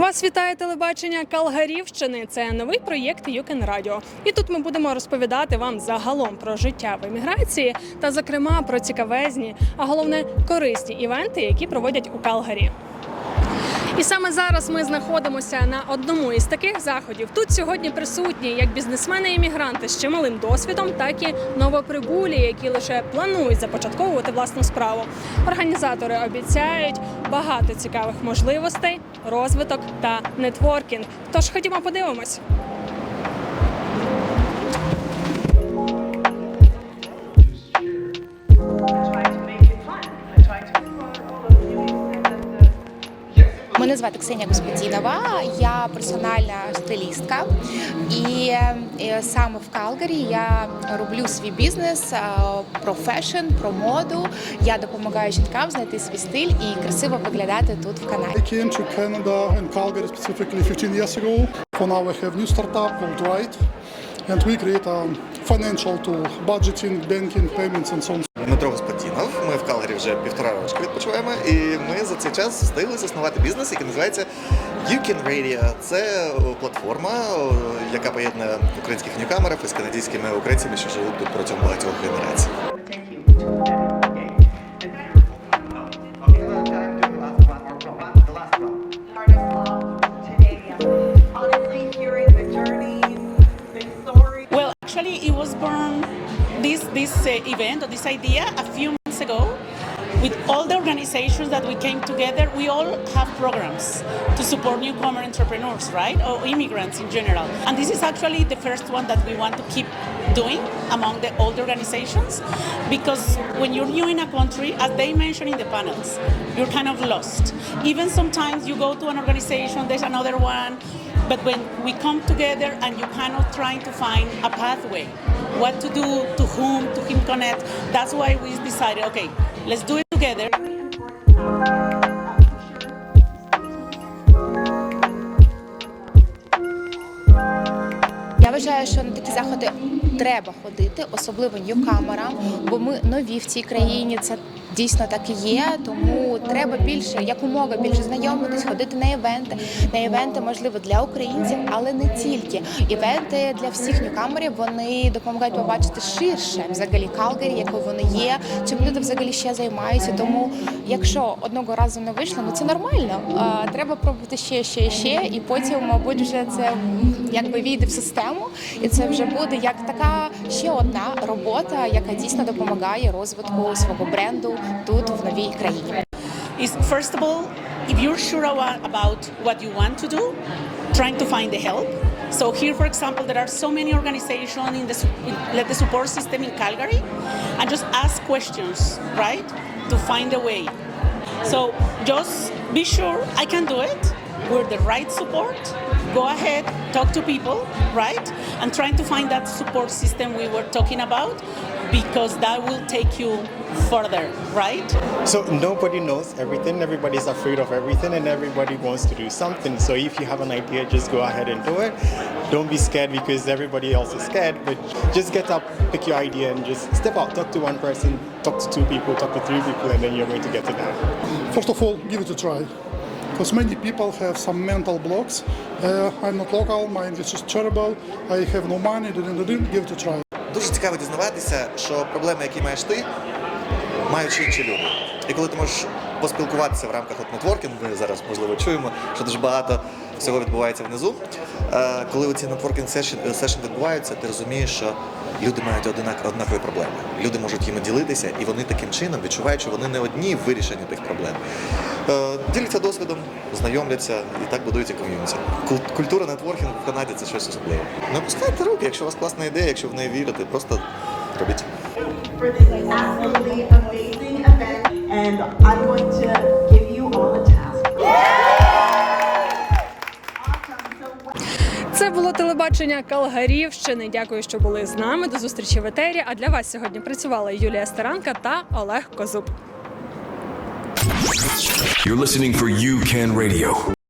Вас вітає телебачення Калгарівщини. Це новий проєкт Юкен Радіо. І тут ми будемо розповідати вам загалом про життя в еміграції та, зокрема, про цікавезні, а головне корисні івенти, які проводять у Калгарі. І саме зараз ми знаходимося на одному із таких заходів. Тут сьогодні присутні як бізнесмени-іммігранти з чималим досвідом, так і новоприбулі, які лише планують започатковувати власну справу. Організатори обіцяють багато цікавих можливостей, розвиток та нетворкінг. Тож ходімо, подивимось. Звати Ксенія Господінова, я персональна стилістка, і е, саме в Калгарі я роблю свій бізнес е, про фешн, про моду. Я допомагаю жінкам знайти свій стиль і красиво виглядати тут в Канаді. Came to Canada and Calgary specifically 15 years ago. For now, we have new startup called Ride, and we create a financial tool, budgeting, banking, payments, and so on. Дмитро Господінов. Ми в Калгарі вже півтора рочка відпочиваємо, і ми за цей час встигли заснувати бізнес, який називається You Can Radio. Це платформа, яка поєднує українських ньюкамерів із канадськими українцями, що живуть тут протягом багатьох генерацій. This uh, event or this idea a few months ago. With all the organizations that we came together, we all have programs to support newcomer entrepreneurs, right, or immigrants in general. And this is actually the first one that we want to keep doing among the old organizations, because when you're new in a country, as they mentioned in the panels, you're kind of lost. Even sometimes you go to an organization, there's another one, but when we come together and you kind of trying to find a pathway, what to do, to whom, to whom connect, that's why we decided, okay, let's do it together. Я вважаю, що на такі заходи треба ходити, особливо ньюкамерам, бо ми нові в цій країні. Це дійсно так і є. Тому треба більше, якомога більше знайомитись, ходити на івенти. На івенти можливо для українців, але не тільки. Івенти для всіх ньюкамерів вони допомагають побачити ширше взагалі Калгарі, якою вони є, чим люди взагалі ще займаються. Тому, якщо одного разу не вийшло, ну це нормально. Треба пробувати ще, ще, ще, і потім, мабуть, вже це якби війде в систему, і це вже буде як така ще одна робота, яка дійсно допомагає розвитку свого бренду тут в новій країні. is first of all, if you're sure aba- about what you want to do, trying to find the help. So here, for example, there are so many organizations in the, su- in like the support system in Calgary, and just ask questions, right, to find a way. So just be sure I can do it. We're the right support. Go ahead, talk to people, right, and trying to find that support system we were talking about, because that will take you further, right? So nobody knows everything. Everybody's afraid of everything, and everybody wants to do something. So if you have an idea, just go ahead and do it. Don't be scared because everybody else is scared. But just get up, pick your idea, and just step out. Talk to one person, talk to two people, talk to three people, and then you're going to get it done. First of all, give it a try. Because many people have some mental blocks. Uh, I'm not local, my English is terrible, I have no money, didn't, give it a try. Дуже цікаво дізнаватися, що проблеми, які маєш ти, мають інші люди. І коли ти можеш поспілкуватися в рамках от нетворкінгу, ми зараз можливо чуємо, що дуже багато всього відбувається внизу. Е, Коли оці нетворкінг сешн відбуваються, ти розумієш, що люди мають однакові проблеми. Люди можуть їми ділитися, і вони таким чином відчувають, що вони не одні в вирішенні тих проблем. Е, Діляться досвідом, знайомляться і так будується ком'юніті. Кул- Культура нетворкінгу в Канаді це щось особливе. Не опускайте руки, якщо у вас класна ідея, якщо в неї вірите, просто робіть. And I'm going to було телебачення Калгарівщини. Дякую, що були з нами. До зустрічі в етері. А для вас сьогодні працювала Юлія Старанка та Олег Козуб. You're listening for UCAN Radio.